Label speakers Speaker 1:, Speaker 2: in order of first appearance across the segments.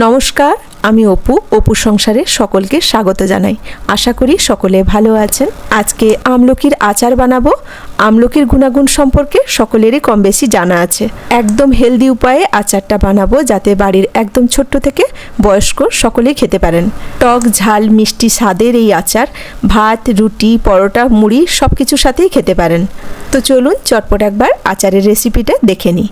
Speaker 1: নমস্কার, আমি অপু অপু সংসারে সকলকে স্বাগত জানাই। আশা করি সকলে ভালো আছেন। আজকে আমলকির আচার বানাবো। আমলকির গুণাগুণ সম্পর্কে সকলেরই কম বেশি জানা আছে। একদম হেলদি উপায়ে আচারটা বানাবো যাতে বাড়ির একদম ছোট্ট থেকে বয়স্ক সকলেই খেতে পারেন। টক, ঝাল, মিষ্টি স্বাদের এই আচার, ভাত, রুটি, পরোটা, মুড়ি সব কিছুর সাথেই খেতে পারেন। তো চলুন চটপট একবার আচারের রেসিপিটা দেখে নিই।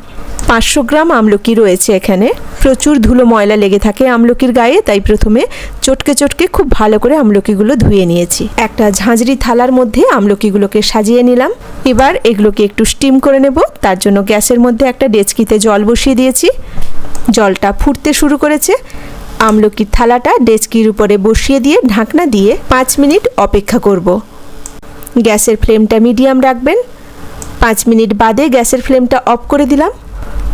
Speaker 1: পাঁচশো গ্রাম আমলকি রয়েছে এখানে। প্রচুর ধুলো ময়লা লেগে থাকে আমলকির গায়ে, তাই প্রথমে চটকে চটকে খুব ভালো করে আমলকিগুলো ধুয়ে নিয়েছি। একটা ঝাঁঝরি থালার মধ্যে আমলকিগুলোকে সাজিয়ে নিলাম। এবার এগুলোকে একটু স্টিম করে নেব। তার জন্য গ্যাসের মধ্যে একটা ডেচকিতে জল বসিয়ে দিয়েছি। জলটা ফুটতে শুরু করেছে। আমলকির থালাটা ডেচকির উপরে বসিয়ে দিয়ে ঢাকনা দিয়ে পাঁচ মিনিট অপেক্ষা করব। গ্যাসের ফ্লেমটা মিডিয়াম রাখবেন। পাঁচ মিনিট বাদে গ্যাসের ফ্লেমটা অফ করে দিলাম।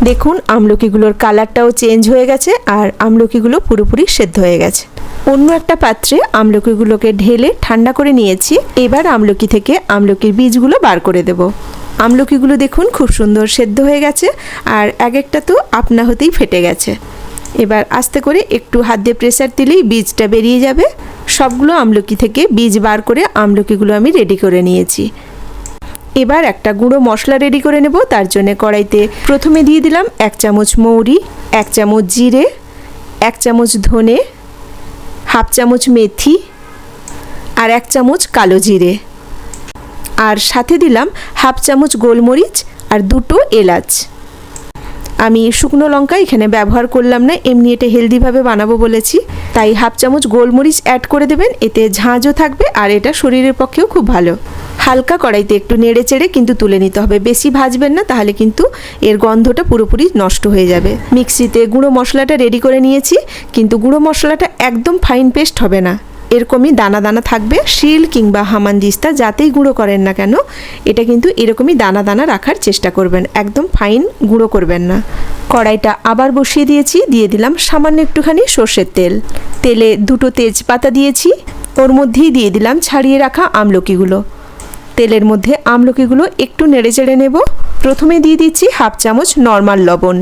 Speaker 1: দেখুন, আমলকিগুলোর কালারটাও চেঞ্জ হয়ে গেছে আর আমলকিগুলো পুরোপুরি সেদ্ধ হয়ে গেছে। অন্য একটা পাত্রে আমলকিগুলোকে ঢেলে ঠান্ডা করে নিয়েছি। এবার আমলকি থেকে আমলকির বীজগুলো বার করে দেব। আমলকিগুলো দেখুন, খুব সুন্দর সেদ্ধ হয়ে গেছে আর এক একটা তো আপনা হতেই ফেটে গেছে। এবার আস্তে করে একটু হাত দিয়ে প্রেসার দিলেই বীজটা বেরিয়ে যাবে। সবগুলো আমলকি থেকে বীজ বার করে আমলকিগুলো আমি রেডি করে নিয়েছি। এবার একটা গুঁড়ো মশলা রেডি করে নেব, তার জন্য কড়াইতে প্রথমে দিয়ে দিলাম এক চামচ মৌরি, এক চামচ জিরে, এক চামচ ধনে, হাফ চামচ মেথি আর এক চামচ কালো জিরে। আর সাথে দিলাম হাফ চামচ গোলমরিচ আর দুটো এলাচ। আমি শুকনো লঙ্কা এখানে ব্যবহার করলাম না, এমনি এটা হেলদিভাবে বানাবো বলেছি। তাই হাফ চামচ গোলমরিচ অ্যাড করে দেবেন, এতে ঝাঁঝও থাকবে আর এটা শরীরের পক্ষেও খুব ভালো। হালকা কড়াইতে একটু নেড়ে চেড়ে কিন্তু তুলে নিতে হবে। বেশি ভাজবেন না, তাহলে কিন্তু এর গন্ধটা পুরোপুরি নষ্ট হয়ে যাবে। মিক্সিতে গুঁড়ো মশলাটা রেডি করে নিয়েছি, কিন্তু গুঁড়ো মশলাটা একদম ফাইন পেস্ট হবে না। এরকমই দানা দানা থাকবে, শিল কিংবা হামানদিস্তা যাতেই গুঁড়ো করেন না কেন, এটা কিন্তু এরকমই দানা দানা রাখার চেষ্টা করবেন, একদম ফাইন গুঁড়ো করবেন না। কড়াইটা আবার বসিয়ে দিয়েছি, দিয়ে দিলাম সামান্য একটুখানি সর্ষের তেল। তেলে দুটো তেজপাতা দিয়েছি, ওর মধ্যেই দিয়ে দিলাম ছাড়িয়ে রাখা আমলকিগুলো। তেলের মধ্যে আমলকিগুলো একটু নেড়ে চেড়ে নেব। প্রথমে দিয়ে দিচ্ছি হাফ চামচ নর্মাল লবণ।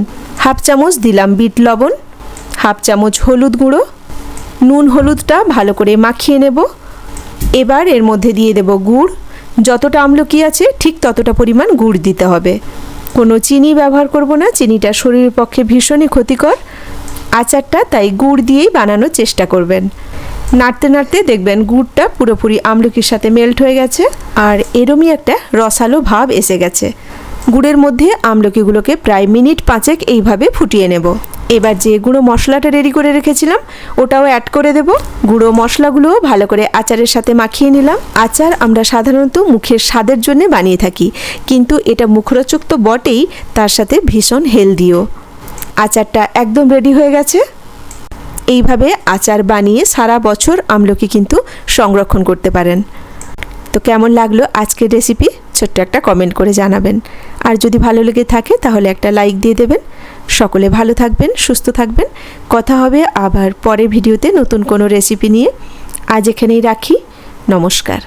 Speaker 1: হাফ চামচ দিলাম বিট লবণ। হাফ চামচ হলুদ গুঁড়ো। নুন হলুদটা ভালো করে মাখিয়ে নেব। এবার এর মধ্যে দিয়ে দেব গুড়। যতটা আমলকি আছে, ঠিক ততটা পরিমাণ গুড় দিতে হবে। কোনো চিনি ব্যবহার করব না, চিনিটা শরীরের পক্ষে ভীষণই ক্ষতিকর। আচারটা তাই গুড় দিয়েই বানানোর চেষ্টা করবেন। নাড়তে নাড়তে দেখবেন গুড়টা পুরোপুরি আমলকির সাথে মেল্ট হয়ে গেছে, আর এরমই একটা রসালো ভাব এসে গেছে। গুড়ের মধ্যে আমলকিগুলোকে প্রায় মিনিট পাঁচেক এইভাবে ফুটিয়ে নেব। এবার যে গুঁড়ো মশলাটা রেডি করে রেখেছিলাম, ওটাও অ্যাড করে দেব। গুঁড়ো মশলাগুলোও ভালো করে আচারের সাথে মাখিয়ে নিলাম। আচার আমরা সাধারণত মুখের স্বাদের জন্য বানিয়ে থাকি, কিন্তু এটা মুখরোচক তো বটেই, তার সাথে ভীষণ হেলদিও। আচারটা একদম রেডি হয়ে গেছে। এইভাবে আচার বানিয়ে সারা বছর আমলকি কিন্তু সংরক্ষণ করতে পারেন। তো কেমন লাগল আজকের রেসিপি ছোট্ট একটা কমেন্ট করে জানাবেন। আর যদি ভালো লেগে থাকে তাহলে একটা লাইক দিয়ে দেবেন। সকলে ভালো থাকবেন, সুস্থ থাকবেন। কথা হবে আবার পরের ভিডিওতে নতুন কোনো রেসিপি নিয়ে। আজ এখানেই রাখি। নমস্কার।